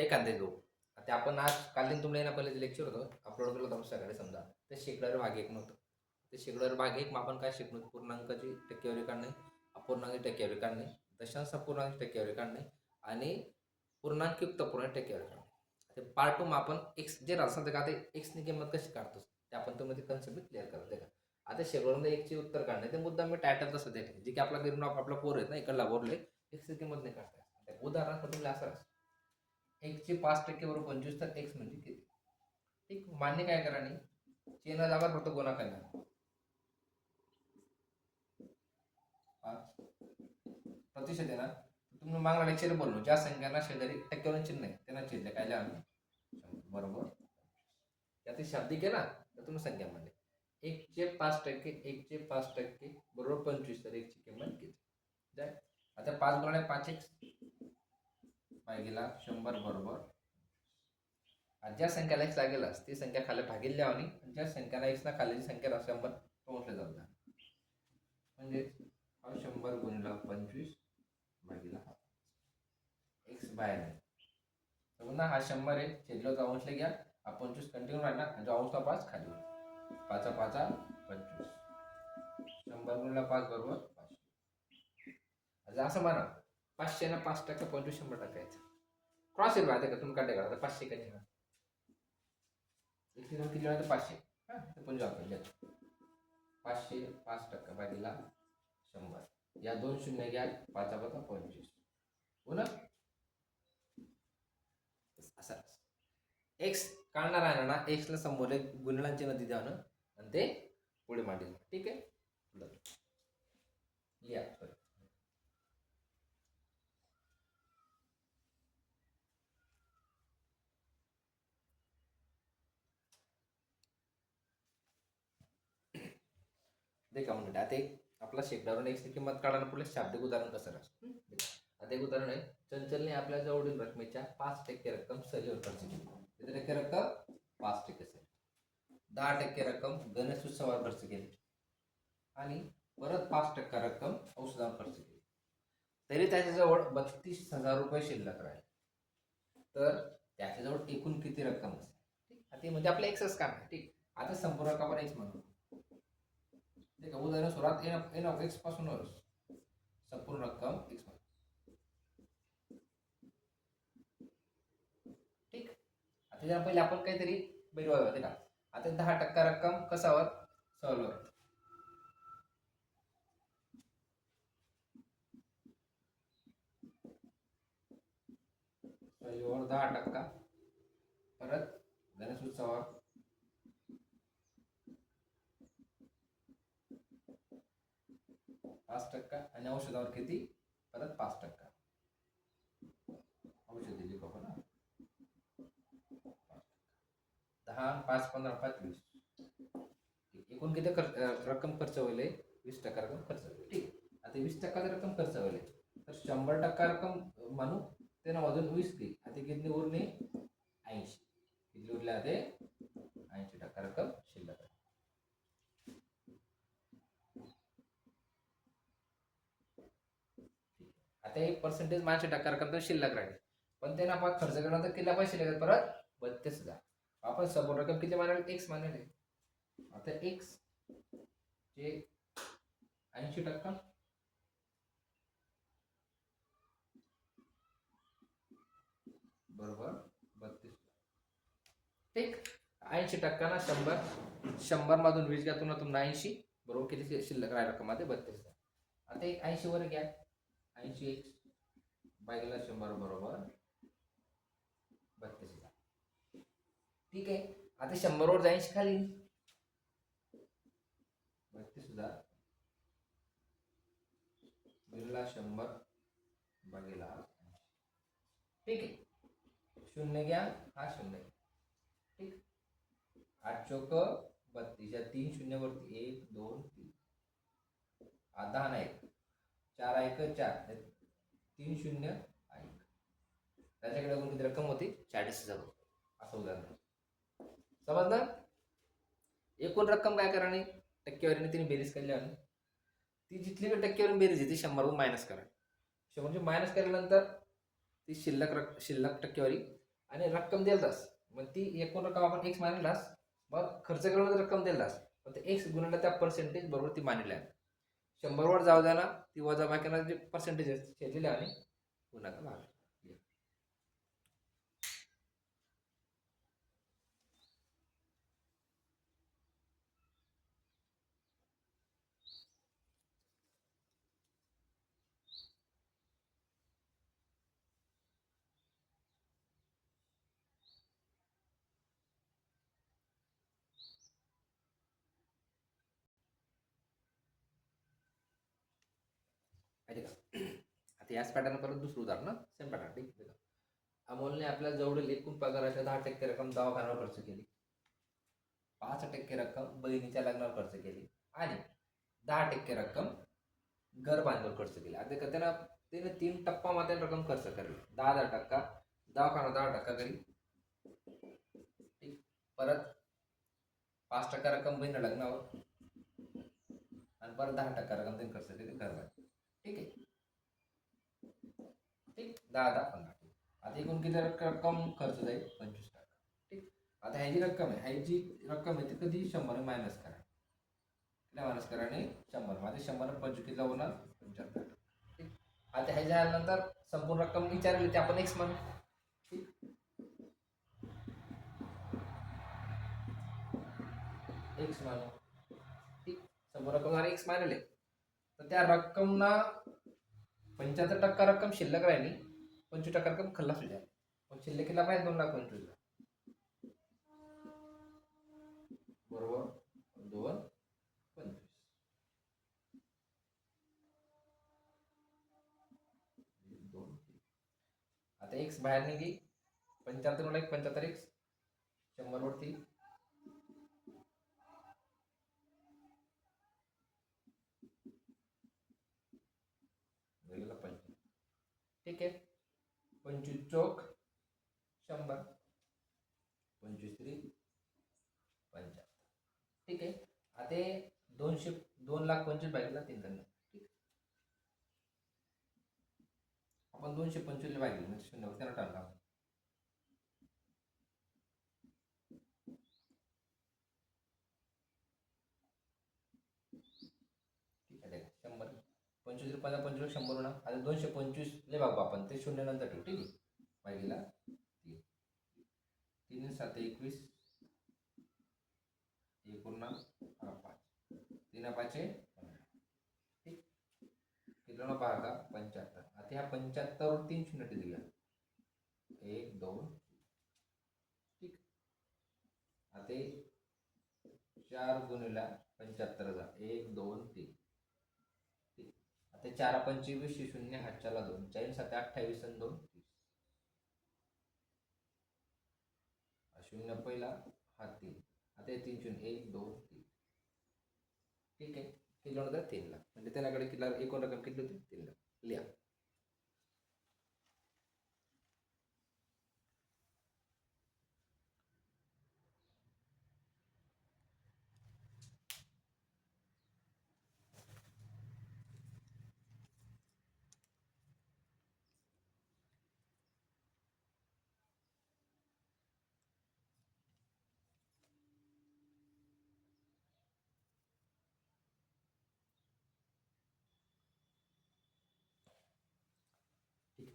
जय कांदे दो आता आपण आज कालीन तुमले ना पहिले लेक्चर होतं अपलोड केलं होतं सकाळी समजा. ते शेकड्यावर भाग एक नव्हतं. ते शेकड्यावर भाग एक आपण काय शिकलो? पूर्णांकाची टक्केवारी काढणे अपूर्णांकी टक्केवारी काढणे दशांश अपूर्णांक टक्केवारी काढणे आणि पूर्णांकयुक्त पूर्ण टक्केवारी काढणे. ते पार्ट टू आपण एक्स जे राहतं ते का ते एक्सनी किंमत कशी काढतो? ते आपण तुम्ही कन्सेप्ट क्लिअर करते का आता शेकडोमध्ये एकचे उत्तर काढणे ते मुद्दा मी टायटल तसं देते जे की आपला करून आपला पोर आहेत ना इकडला बोरले एक्सची किंमत नाही काढता उदाहरणार्थ तुम्ही असं असं पाच टक्के बरोबर पंचवीस तर एक्स म्हणजे किती? ठीक मान्य काय करा नाही? चेन जागा फक्त गुणा करणार प्रतिशत आहे ना? तुम्ही मागला लेक्चर बोललो ज्या संख्यांना शेजारी टक्केवरून चिन्ह आहे त्यांना चिन्ह काय लिहा आम्ही बरोबर? त्यातील शाब्दिक आहे ना? तर तुम्ही संख्या म्हणले एकचे पाच टक्के एकचे पाच टक्के बरोबर पंचवीस तर एकची किंमत किती? जाय. आता पाच गुणाने पाच एक पाय शंभर बरोबर. आणि ज्या संख्याला एक्स लागेल ती संख्या खाली भागील आणि ज्या संख्याला एक्स ना खालीची संख्या शंभर पोहोचले जाऊ द्या. म्हणजे हा शंभर गुणिला पंचवीस भागीला हा. एक्स बाहेर तर पुन्हा हा शंभर आहे छेदलो अंशले घ्या. हा पंचवीस कंटिन्यू राहणार आणि जो अंशला पाच खाली पाचा पाचा पंचवीस. शंभर गुणिला पाच बरोबर पाचशे. असं म्हणा पाचशे ना पाच टक्का पंचवीस शंभर टक्का यायचं. क्रॉस येईल राहते का तुम्ही काय करा पाचशे काय ठेवा एकशे दोन किती तर पाचशे. हां पण पंचवीस पाचशे पाच टक्का बाकीला शंभर. या दोन शून्य घ्या पाचा पाचा पंचवीस. हो ना? असं एक्स काढणार आहे ना एक्सला समोर एक गुणलांची नदी ना आणि ते पुढे मांडील. ठीक आहे? पुढं. लिहा ते का म्हणते आता एक आपला शेकडावरून एक किंमत काढायला पुढे शाब्दिक उदाहरण कसं राहतं आता एक उदाहरण आहे. चंचलने आपल्या जवळील रकमेच्या पाच टक्के रक्कम सहलीवर खर्च केली. किती टक्के रक्कम? पाच टक्के सहल दहा टक्के रक्कम गणेश उत्सवावर खर्च केली. आणि परत पाच टक्का रक्कम औषधावर खर्च केली. तरी त्याच्याजवळ बत्तीस हजार रुपये शिल्लक राहील. तर त्याच्याजवळ एकूण किती रक्कम असेल? ठीक. आता ते म्हणजे आपलं एक्सच काम आहे. ठीक. आता संपूर्ण रक्कम एक्स म्हणू. ठीक आहे उदाहरण सुरुवात एन एन ऑफ एक्स पासूनच संपूर्ण रक्कम एक्स म्हणू ठीक? आता जरा पहिले आपण काहीतरी मिळवावे होते का. आता दहा टक्का रक्कम कसावर सहलवर सहलीवर दहा टक्का परत गणेश उत्सवावर पाच टक्का आणि औषधावर किती? परत पाच टक्का. औषध दिली बघू ना. दहा पाच पंधरा पाच वीस. एकूण किती खर्च रक्कम खर्च होईल? वीस टक्का रक्कम खर्च होईल. ठीक आता वीस टक्का जर रक्कम खर्च होईल तर शंभर टक्का रक्कम म्हणू त्यानं वाजून वीस घे. आता किती उरणे ऐंशी. किती उरले आता ऐंशी टक्का रक्कम शिल्लक आहे आता एक पर्सेंटेज माझ्या टक्का रक्कम तर शिल्लक राहील. पण त्यांना आपण खर्च केल्यानंतर किती पैसे लागेल परत बत्तीस हजार. आपण समोर रक्कम किती मानाल? एक्स मानाले. आता एक्स जे ऐंशी टक्का. बरोबर बत्तीस ठीक ऐंशी टक्का ना शंभर. शंभर मधून वीस घ्या तुम्हाला तुम्हाला ऐंशी. बरोबर किती शिल्लक राहील रक्कममध्ये? बत्तीस हजार. आता एक ऐंशी वर घ्या. ऐंशी एक्स बायला शंभर बरोबर बत्तीस हजार. ठीक आहे. आता शंभरवर ऐंशी खाली. बत्तीस हजार. बिरला शंभर बघेला ठीक आहे. शून्य घ्या. हा शून्य. घ्या. ठीक. आठ चौक बत्तीस. या तीन शून्यवरती एक दोन तीन. हा दहा नाही. चार एक चार. तीन शून्य एक त्याच्याकडे एकूण किती रक्कम होती? चाळीस हजार रुपये असं उदाहरण समजणार एकूण रक्कम काय कराणे नाही टक्केवारीने तिने बेरीज केली आणि ती जिथली टक्केवारी बेरीज आहे ती शंभरहून मायनस करा. शंभरची मायनस म्हणजे केल्यानंतर ती शिल्लक रक् शिल्लक टक्केवारी आणि रक्कम दिलदास मग ती एकूण रक्कम आपण एक्स मानलास मग खर्च केल्यानंतर रक्कम दिलदास मग ते एक्स गुणला त्या पर्सेंटेज बरोबर ती मानली आहे. शंभरवर जाऊ द्या ना ती वजा बाकी जे पर्सेंटेज शेतलेले आणि गुणाकार भाग माहिती का आता याच पॅटर्न परत दुसरं उदाहरण सेम पॅटर्न ठीक आहे अमोलने आपल्या जवळील एकूण पगाराच्या दहा टक्के रक्कम दवाखान्यावर खर्च केली. पाच टक्के रक्कम बहिणीच्या लग्नावर खर्च केली. आणि दहा टक्के रक्कम घर बांधून खर्च केली. आता त्यानं त्याने तीन टप्पामध्ये रक्कम खर्च करली. दहा दहा टक्का दवाखाना दहा टक्का करी. ठीक? परत पाच टक्का रक्कम बहीण लग्नावर. आणि परत दहा टक्का रक्कम त्यांनी खर्च केली घर ठीक आहे? ठीक. दहा दहा पंधरा ठीक आता एकूण किती रक्क- रक्कम खर्च जाईल? पंचवीस टक्का. ठीक. आता ह्याची रक्कम आहे. ह्याची जी रक्कम आहे ती कधी शंभर मायनस करा. किती मायनस करा आणि शंभर. माझे शंभर पंचवीस किती होणार पंच्याहत्तर ठीक. आता ह्या झाल्यानंतर संपूर्ण रक्कम विचारली ते आपण एक्स म्हणू ठीक. एक्स मानू ठीक. संपूर्ण रक्कम एक्स मानले तर त्या रक्कमना पंच्याहत्तर टक्का रक्कम शिल्लक राहिली पंचवीस टक्का रक्कम खल्लास होईल पण शिल्लकीला पाहिजे दोन लाख पंचवीसला बरोबर? दोन पंचवीस. दोन आता एक्स बाहेर निघी. पंच्याहत्तर एक पंच्याहत्तर एक्स शंभर वरती गेलेला पंचवीस ठीक आहे. पंचवीस चौक शंभर. पंचवीस त्री पंच्याहत्तर ठीक आहे. आता दोनशे दोन लाख पंचवीस भागीला तीन करणार ठीक आपण दोनशे पंचवीसला भागील म्हणजे शून्य त्याला टाकला ठीक आहे देखा शंभर पंचवीस रुपयाला पंचवीस शंभर होणार. आता दोनशे पंचवीस ले बाबा आपण. ते शून्य नंतर ठेवू ठीक आहे? भागीला तीन. तीन सात एकवीस. एक पूर्ण पाच. तीन पाचशे ठीक? पहा का पंच्याहत्तर. आता ह्या पंच्याहत्तरवर तीन शून्य दिल्या एक दोन. ठीक? आता चार गुणिला पंच्याहत्तर हजार. एक दोन तीन. ते आता चार पंचवीस शून्य हातच्याला दोन. चाळीस सात अठ्ठावीस आणि दोन तीस. शून्य पहिला हा तीन. आता तीन शून्य एक दोन तीन. ठीक आहे. किलो नंतर तीन लाख म्हणजे त्याच्याकडे किती एकूण रक्कम किती होती? तीन लाख लिहा.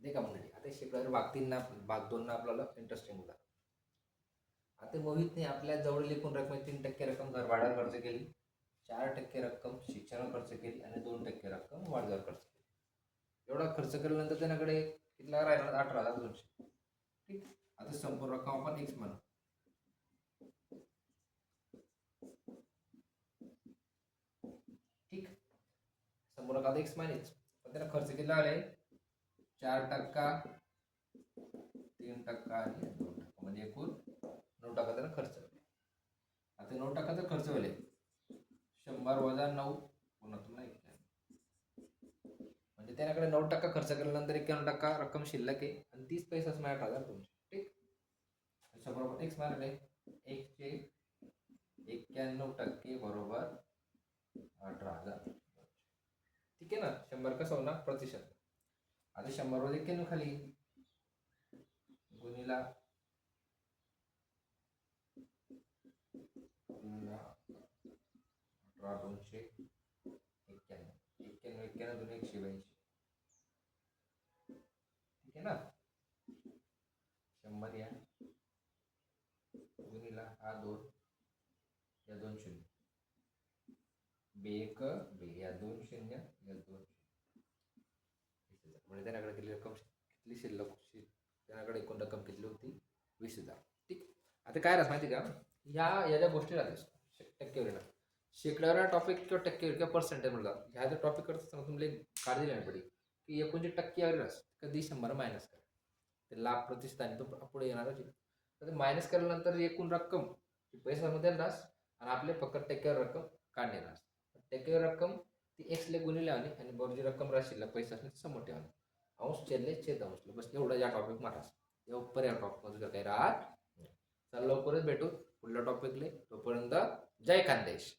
नाही का मंडळी? आता शिकणार वागतींना भाग दोनना आपल्याला इंटरेस्टिंग होता आता मोहितने आपल्या जवळ एकूण रक्कम तीन टक्के रक्कम घर भाड्यावर खर्च केली चार टक्के रक्कम शिक्षणावर खर्च केली आणि दोन टक्के रक्कम वाढद्यावर खर्च केली. एवढा खर्च केल्यानंतर त्यांच्याकडे कितला राहिला? अठरा हजार दोनशे. ठीक आता संपूर्ण रक्कम आपण एक्स म्हणू. ठीक संपूर्ण आता एक्स मानेच. पण त्याला खर्च किती लागले चार टक्का तीन टक्का आणि दोन टक्का. म्हणजे एकूण नऊ टक्का खर्च होईल. आता नऊ टक्का तर खर्च होईल. शंभर वजा नऊ पुन्हा तुम्हाला म्हणजे त्याच्याकडे नऊ टक्का खर्च केल्यानंतर एक्क्याण्णव टक्का रक्कम शिल्लक आहे. आणि तीस पैसाच माझ्या हजार तुमचे ठीक? शंभर एक्स मारले एकशे एक्क्याण्णव टक्के बरोबर अठरा हजार. ठीक आहे ना? शंभर कसं होणार प्रतिशत. आता शंभरवर एक्क्याण्णव खाली. गुणीला. अठरा दोनशे एक्क्याण्णव. एक्क्याण्णव एक्क्याण्णव दोन एकशे ब्याऐंशी. ठीक आहे ना? शंभर या. गुणीला हा दोन या दोन शून्य. बे एक बे या दोन शून्य. म्हणजे त्याच्याकडे किती रक्कम किती शिल्लक शि- त्याच्याकडे एकूण रक्कम किती होती? वीस हजार. ठीक. आता काय राहत माहिती का? ह्या या ज्या गोष्टी राहतात टक्केवारीला शेकड्यावर टॉपिक किंवा टक्केवर किंवा पर्सेंटेज म्हणतात ह्या जर टॉपिक करत असताना तुम्हाला एक काळजी घ्यायला पडेल की एकूण टक्केवारी कधी शंभर मायनस करा. ते लाख प्रतिशत आणि तो पुढे येणार तर मायनस केल्यानंतर एकूण रक्कम पैसा पैशामध्ये राहस आणि आपले फक्त टक्केवर रक्कम काढणे टक्केवर रक्कम आणि जी रक्कम राशीला पैसा असेल समोर ठेवा. अंश छेदले छेद अंशला बस एवढं या टॉपिक मारास या पर्याय टॉपिकमध्ये जर काही राहत नाही. लवकरच भेटू. पुढल्या टॉपिकले तोपर्यंत जय खानदेश.